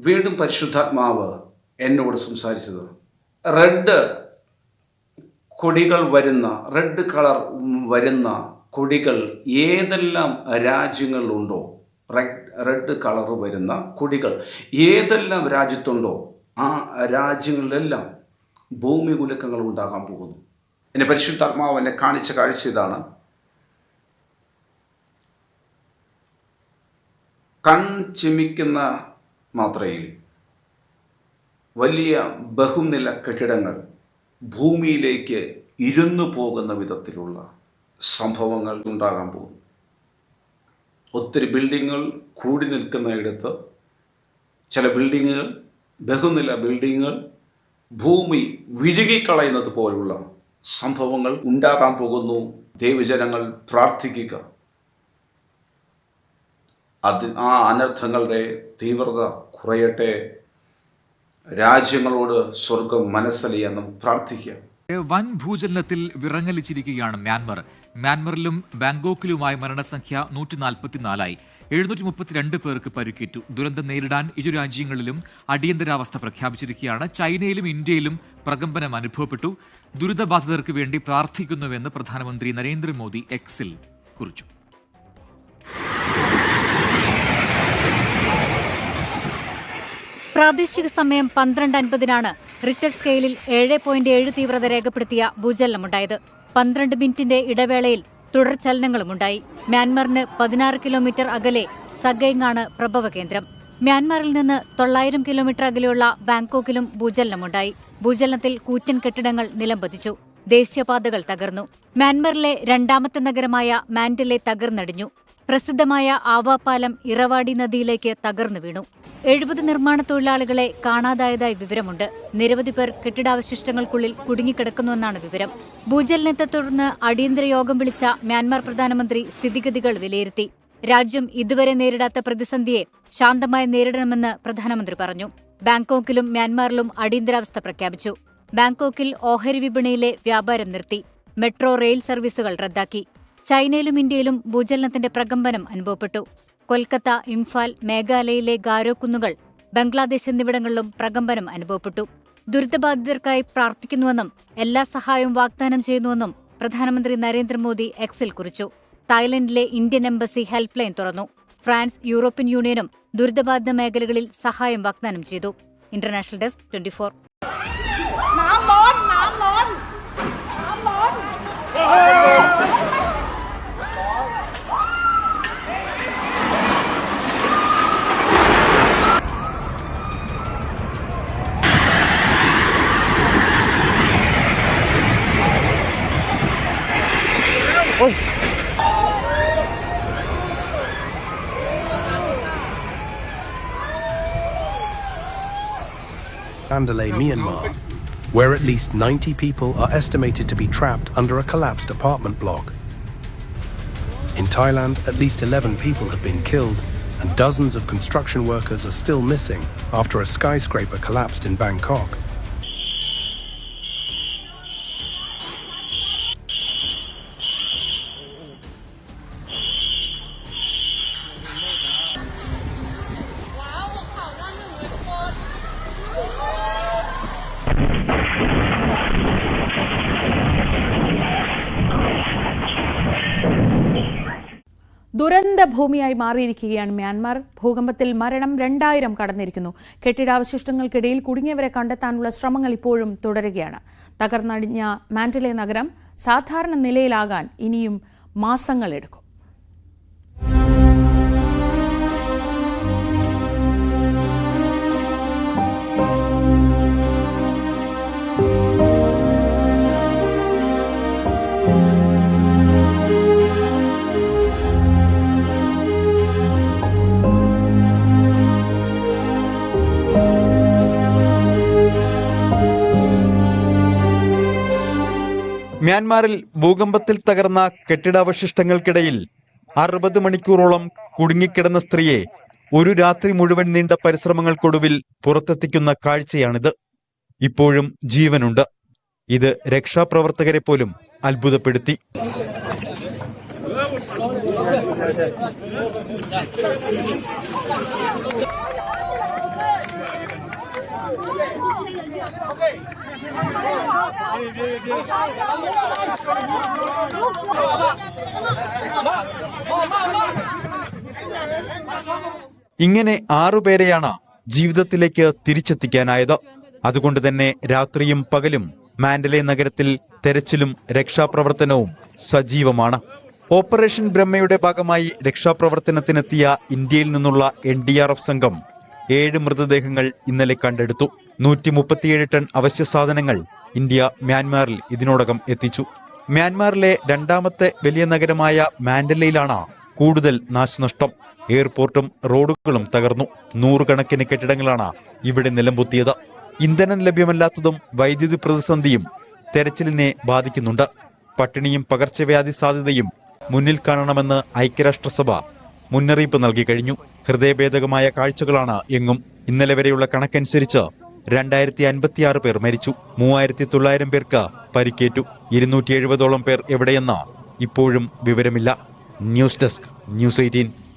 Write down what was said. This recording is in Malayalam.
വീണ്ടും പരിശുദ്ധാത്മാവ് എന്നോട് സംസാരിച്ചത്. റെഡ് കൊടികൾ വരുന്ന റെഡ് കളർ വരുന്ന കൊടികൾ ഏതെല്ലാം രാജ്യങ്ങളിലുണ്ടോ? റെഡ് റെഡ് കളർ വരുന്ന കൊടികൾ ഏതെല്ലാം രാജ്യത്തുണ്ടോ? ആ രാജ്യങ്ങളിലെല്ലാം ഭൂമി കുലുക്കങ്ങൾ ഉണ്ടാകാൻ പോകുന്നു. എന്നെ പരിശുദ്ധാത്മാവ് എന്നെ കാണിച്ച കാഴ്ച ഇതാണ് കൺ ചിമിക്കുന്ന മാത്രയിൽ. വലിയ ബഹുനില കെട്ടിടങ്ങൾ ഭൂമിയിലേക്ക് ഇരുന്നു പോകുന്ന വിധത്തിലുള്ള സംഭവങ്ങൾ ഉണ്ടാകാൻ പോകുന്നു. ഒത്തിരി ബിൽഡിങ്ങുകൾ കൂടി നിൽക്കുന്നയിടത്ത് ചില ബിൽഡിങ്ങുകൾ ബഹുനില ബിൽഡിങ്ങുകൾ ഭൂമി വിഴുകിക്കളയുന്നത് പോലുള്ള സംഭവങ്ങൾ ഉണ്ടാകാൻ പോകുന്നു. ദൈവജനങ്ങൾ പ്രാർത്ഥിക്കുക. അത് ആ അനർത്ഥങ്ങളുടെ തീവ്രത കുറയട്ടെ. രാജ്യങ്ങളോട് സ്വർഗം മനസ്സലിയെന്നും പ്രാർത്ഥിക്കാം. വൻ ഭൂചലനത്തിൽ വിറങ്ങലിച്ചിരിക്കുകയാണ് മ്യാൻമർ. മ്യാൻമറിലും ബാങ്കോക്കിലുമായി മരണസംഖ്യ നൂറ്റി നാൽപ്പത്തിനാലായി എഴുന്നൂറ്റി മുപ്പത്തിരണ്ട് പേർക്ക് പരിക്കേറ്റു. ദുരന്തം നേരിടാൻ ഇരു രാജ്യങ്ങളിലും അടിയന്തരാവസ്ഥ പ്രഖ്യാപിച്ചിരിക്കുകയാണ്. ചൈനയിലും ഇന്ത്യയിലും പ്രകമ്പനം അനുഭവപ്പെട്ടു. ദുരിതബാധിതർക്ക് വേണ്ടി പ്രാർത്ഥിക്കുന്നുവെന്ന് പ്രധാനമന്ത്രി നരേന്ദ്രമോദി എക്സിൽ കുറിച്ചു. പ്രാദേശിക സമയം പന്ത്രണ്ട് അൻപതിനാണ് റിക്ടർ സ്കെയിലിൽ ഏഴ് പോയിന്റ് ഏഴ് തീവ്രത രേഖപ്പെടുത്തിയ ഭൂചലനമുണ്ടായത്. പന്ത്രണ്ട് മിനിറ്റിന്റെ ഇടവേളയിൽ തുടർ ചലനങ്ങളുമുണ്ടായി. മ്യാൻമറിന് പതിനാറ് കിലോമീറ്റർ അകലെ സഗൈങ്ങാണ് പ്രഭവ കേന്ദ്രം. മ്യാൻമറിൽ നിന്ന് തൊള്ളായിരം കിലോമീറ്റർ അകലെയുള്ള ബാങ്കോക്കിലും ഭൂചലനമുണ്ടായി. ഭൂചലനത്തിൽ കൂറ്റൻ കെട്ടിടങ്ങൾ നിലംപതിച്ചു. ദേശീയപാതകൾ തകർന്നു. മ്യാൻമറിലെ രണ്ടാമത്തെ നഗരമായ മാൻഡിലെ തകർന്നടിഞ്ഞു. പ്രസിദ്ധമായ ആവാപാലം ഇറവാടി നദിയിലേക്ക് തകർന്നു വീണു. എഴുപത് നിർമ്മാണ തൊഴിലാളികളെ കാണാതായതായി വിവരമുണ്ട്. നിരവധി പേർ കെട്ടിടാവശിഷ്ടങ്ങൾക്കുള്ളിൽ കുടുങ്ങിക്കിടക്കുന്നുവെന്നാണ് വിവരം. ഭൂചലനത്തെ തുടർന്ന് അടിയന്തര യോഗം വിളിച്ച മ്യാൻമാർ പ്രധാനമന്ത്രി സ്ഥിതിഗതികൾ വിലയിരുത്തി. രാജ്യം ഇതുവരെ നേരിടാത്ത പ്രതിസന്ധിയെ ശാന്തമായി നേരിടണമെന്ന് പ്രധാനമന്ത്രി പറഞ്ഞു. ബാങ്കോക്കിലും മ്യാൻമാറിലും അടിയന്തരാവസ്ഥ പ്രഖ്യാപിച്ചു. ബാങ്കോക്കിൽ ഓഹരി വിപണിയിലെ വ്യാപാരം നിർത്തി. മെട്രോ റെയിൽ സർവീസുകൾ റദ്ദാക്കി. ചൈനയിലും ഇന്ത്യയിലും ഭൂചലനത്തിന്റെ പ്രകമ്പനം അനുഭവപ്പെട്ടു. കൊൽക്കത്ത ഇംഫാൽ മേഘാലയയിലെ ഗാരോ കുന്നുകൾ ബംഗ്ലാദേശ് എന്നിവിടങ്ങളിലും പ്രകമ്പനം അനുഭവപ്പെട്ടു. ദുരിതബാധിതർക്കായി പ്രാർത്ഥിക്കുന്നുവെന്നും എല്ലാ സഹായവും വാഗ്ദാനം ചെയ്യുന്നുവെന്നും പ്രധാനമന്ത്രി നരേന്ദ്രമോദി എക്സിൽ കുറിച്ചു. തായ്ലൻഡിലെ ഇന്ത്യൻ എംബസി ഹെൽപ്പ് ലൈൻ തുറന്നു. ഫ്രാൻസ് യൂറോപ്യൻ യൂണിയനും ദുരിതബാധിത മേഖലകളിൽ സഹായം വാഗ്ദാനം ചെയ്തു. International desk twenty four. น้ Mandalay, Myanmar, where at least 90 people are estimated to be trapped under a collapsed apartment block. In Thailand, at least 11 people have been killed, and dozens of construction workers are still missing after a skyscraper collapsed in Bangkok. ദുരന്ത ഭൂമിയായി മാറിയിരിക്കുകയാണ് മ്യാൻമാർ. ഭൂകമ്പത്തിൽ മരണം രണ്ടായിരം കടന്നിരിക്കുന്നു. കെട്ടിടാവശിഷ്ടങ്ങൾക്കിടയിൽ കുടുങ്ങിയവരെ കണ്ടെത്താനുള്ള ശ്രമങ്ങൾ ഇപ്പോഴും തുടരുകയാണ്. തകർന്നടിഞ്ഞ മാൻഡലെ നഗരം സാധാരണ നിലയിലാകാൻ ഇനിയും മാസങ്ങളെടുക്കും. മ്യാൻമാറിൽ ഭൂകമ്പത്തിൽ തകർന്ന കെട്ടിടാവശിഷ്ടങ്ങൾക്കിടയിൽ അറുപത് മണിക്കൂറോളം കുടുങ്ങിക്കിടന്ന സ്ത്രീയെ ഒരു രാത്രി മുഴുവൻ നീണ്ട പരിശ്രമങ്ങൾക്കൊടുവിൽ പുറത്തെത്തിക്കുന്ന കാഴ്ചയാണിത്. ഇപ്പോഴും ജീവനുണ്ട്. ഇത് രക്ഷാപ്രവർത്തകരെ പോലും അത്ഭുതപ്പെടുത്തി. ഇങ്ങനെ ആറുപേരെയാണ് ജീവിതത്തിലേക്ക് തിരിച്ചെത്തിക്കാനായത്. അതുകൊണ്ട് തന്നെ രാത്രിയും പകലും മാൻഡലെ നഗരത്തിൽ തെരച്ചിലും രക്ഷാപ്രവർത്തനവും സജീവമാണ്. ഓപ്പറേഷൻ ബ്രഹ്മയുടെ ഭാഗമായി രക്ഷാപ്രവർത്തനത്തിനെത്തിയ ഇന്ത്യയിൽ നിന്നുള്ള എൻ സംഘം ഏഴ് മൃതദേഹങ്ങൾ ഇന്നലെ കണ്ടെടുത്തു. നൂറ്റി മുപ്പത്തിയേഴ് ടൺ അവശ്യ സാധനങ്ങൾ ഇന്ത്യ മ്യാൻമാറിൽ ഇതിനോടകം എത്തിച്ചു. മ്യാൻമാറിലെ രണ്ടാമത്തെ വലിയ നഗരമായ മാൻഡലയിലാണ് കൂടുതൽ നാശനഷ്ടം. എയർപോർട്ടും റോഡുകളും തകർന്നു. നൂറുകണക്കിന് കെട്ടിടങ്ങളാണ് ഇവിടെ നിലംപൊത്തിയത്. ഇന്ധനം ലഭ്യമല്ലാത്തതും വൈദ്യുതി പ്രതിസന്ധിയും തെരച്ചിലിനെ ബാധിക്കുന്നുണ്ട്. പട്ടിണിയും പകർച്ചവ്യാധി സാധ്യതയും മുന്നിൽ കാണണമെന്ന് ഐക്യരാഷ്ട്രസഭ മുന്നറിയിപ്പ് നൽകി കഴിഞ്ഞു. ഹൃദയഭേദകമായ കാഴ്ചകളാണ് എങ്ങും. ഇന്നലെ വരെയുള്ള കണക്കനുസരിച്ച് രണ്ടായിരത്തി അൻപത്തിയാറ് പേർ മരിച്ചു. മൂവായിരത്തി തൊള്ളായിരം പേർക്ക് പരിക്കേറ്റു. ഇരുന്നൂറ്റി എഴുപതോളം പേർ എവിടെയെന്ന് ഇപ്പോഴും വിവരമില്ല. News desk news eighteen.